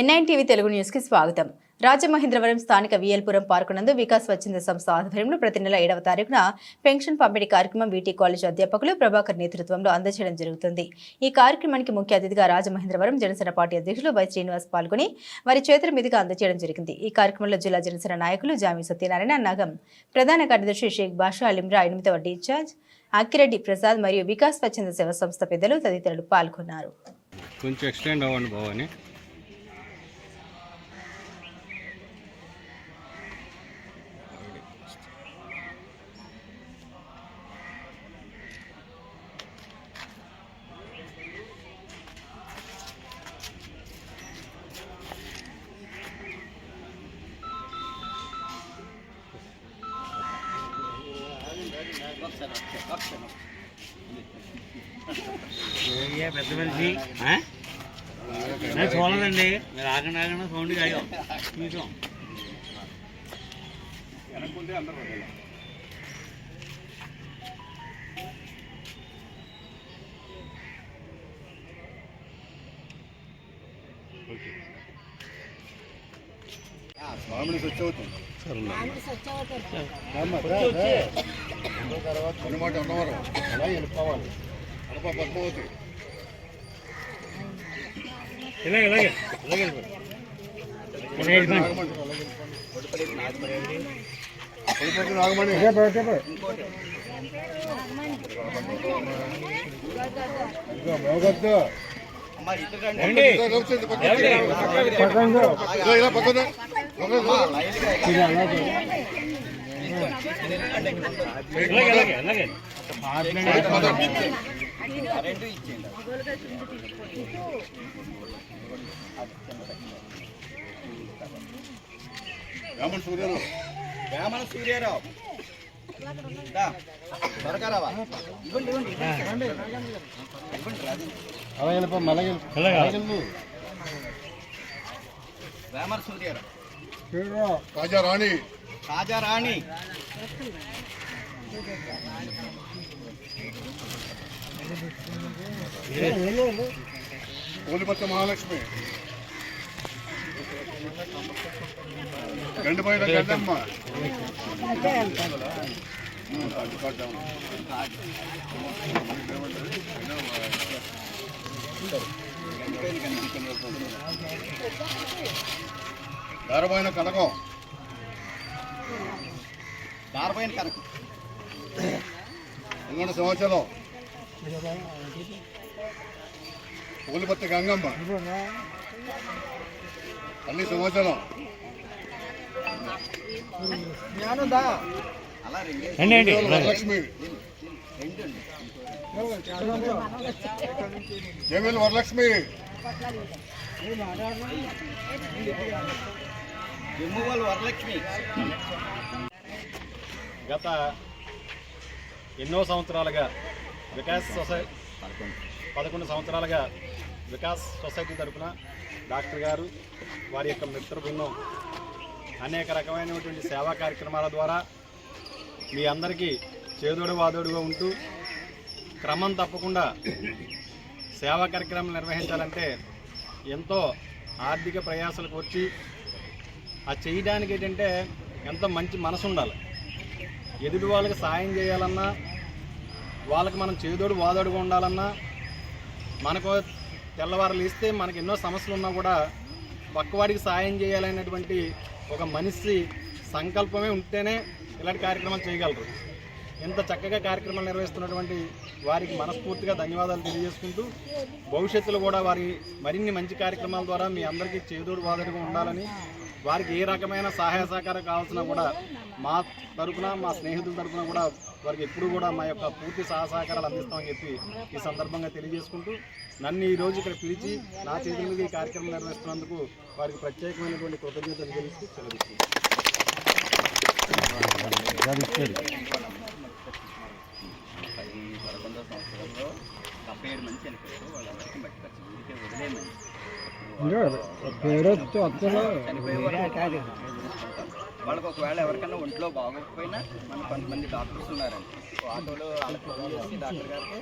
NIN TV Telugu న్యూస్కి స్వాగతం. రాజమహేంద్రవరం స్థానిక వియల్పురం పార్కు నందు వికాస్ స్వచ్ఛంద సంస్థ ఆధ్వర్యంలో ప్రతి నెల ఏడవ తారీఖున పెన్షన్ పంపిణీ కార్యక్రమం వీటీ కాలేజ్ అధ్యాపకులు ప్రభాకర్ నేతృత్వంలో అందజేయడం జరుగుతుంది. ఈ కార్యక్రమానికి ముఖ్య అతిథిగా రాజమహేంద్రవరం జనసేన పార్టీ అధ్యక్షులు వై శ్రీనివాస్ పాల్గొని వారి చేతుల మీదుగా అందజేయడం జరిగింది. ఈ కార్యక్రమంలో జిల్లా జనసేన నాయకులు జామి సత్యనారాయణ నగం ప్రధాన కార్యదర్శి షేక్ బాషా అలిమ్రా ఎనిమిదవ డిశ్చార్జ్ అక్కిరెడ్డి ప్రసాద్ మరియు వికాస్ స్వచ్ఛంద సేవ సంస్థ పెద్దలు తదితరులు పాల్గొన్నారు. కొంచెం ఎక్స్టెండ్ అవ్వండి పెద్ద మనిషి ఆ? నేను చూడలేదండి మీరు ఆగండి ఆగండి సౌండ్ కాదు చూసాం మామిడి స్వచ్ఛ అవుతుంది తర్వాత అనమాట అన్నవరం అలా వెళ్ళిపోవాలి పద్మావతి ఇలాగే ఇలాగే ఇలాగే నాగమణి పక్కన. ఇదిగో ఇలా పక్కన. పక్కన. ఇలాగే ఇలాగే ఇలాగే రామన్ సూర్యాలు వేమన సూర్యారావు దా, త్వరగా రావా ఇవ్వండి ఇవ్వండి రాణి. రాజా రాణి. పోలిపత్త మహాలక్ష్మి. గండిపోయిన గడ్డమ్మ. ఉమ్, దారమైన కనకం. దారపోయిన కనక. ఇంకొక సంవత్సరం పూలిపత్తి గంగమ్మ. అన్ని సంవత్సరం. వరలక్ష్మి. జమీల్ వరలక్ష్మి. జమ్ము వరలక్ష్మి. గత ఎన్నో సంవత్సరాలుగా వికాస్ సొసైటీ పదకొండు సంవత్సరాలుగా వికాస్ సొసైటీ తరపున డాక్టర్ గారు వారి యొక్క మిత్ర బృందం అనేక రకమైనటువంటి సేవా కార్యక్రమాల ద్వారా మీ అందరికీ చేదోడు వాదోడుగా ఉంటూ క్రమం తప్పకుండా సేవా కార్యక్రమాలు నిర్వహించాలంటే ఎంతో ఆర్థిక ప్రయాసాలకు వచ్చి ఆ చేయడానికి ఏంటంటే ఎంత మంచి మనసు ఉండాలి. ఎదుటి వాళ్ళకి సాయం చేయాలన్నా వాళ్ళకి మనం చేదోడు వాదోడుగా ఉండాలన్నా మనకు తెల్లవారులు ఇస్తే మనకి ఎన్నో సమస్యలు ఉన్నా కూడా పక్కవాడికి సాయం చేయాలనేటువంటి ఒక మనిషి సంకల్పమే ఉంటేనే ఇలాంటి కార్యక్రమాలు చేయగలరు. ఇంత చక్కగా కార్యక్రమాలు నిర్వహిస్తున్నటువంటి వారికి మనస్ఫూర్తిగా ధన్యవాదాలు తెలియజేసుకుంటూ భవిష్యత్తులో కూడా వారి మరిన్ని మంచి కార్యక్రమాల ద్వారా మీ అందరికీ చేదోడు వాదోడుగా ఉండాలని వారికి ఏ రకమైన సహాయ సహకారం కావాల్సినా కూడా మా తరఫున మా స్నేహితుల తరఫున కూడా వారికి ఎప్పుడు కూడా మా యొక్క పూర్తి సహాయ సహకారాలు అందిస్తామని చెప్పి ఈ సందర్భంగా తెలియజేసుకుంటూ నన్ను ఈ రోజు ఇక్కడ పిలిచి నా చేతుల మీద ఈ కార్యక్రమం నిర్వహిస్తున్నందుకు వారికి ప్రత్యేకమైనటువంటి కృతజ్ఞతలు తెలిసి సెలవిస్తున్నాను పది పదకొండో సంవత్సరంలో డెబ్బై ఏడు మంది చనిపోయారు వాళ్ళందరికీ మట్టి ఖర్చు ఊరికే వదిలేయమని చనిపోయే వాళ్ళకి ఒకవేళ ఎవరికైనా ఒంట్లో బాగోకపోయినా మన కొంతమంది డాక్టర్స్ ఉన్నారండి ఆటోలో వాళ్ళకి డాక్టర్ గారికి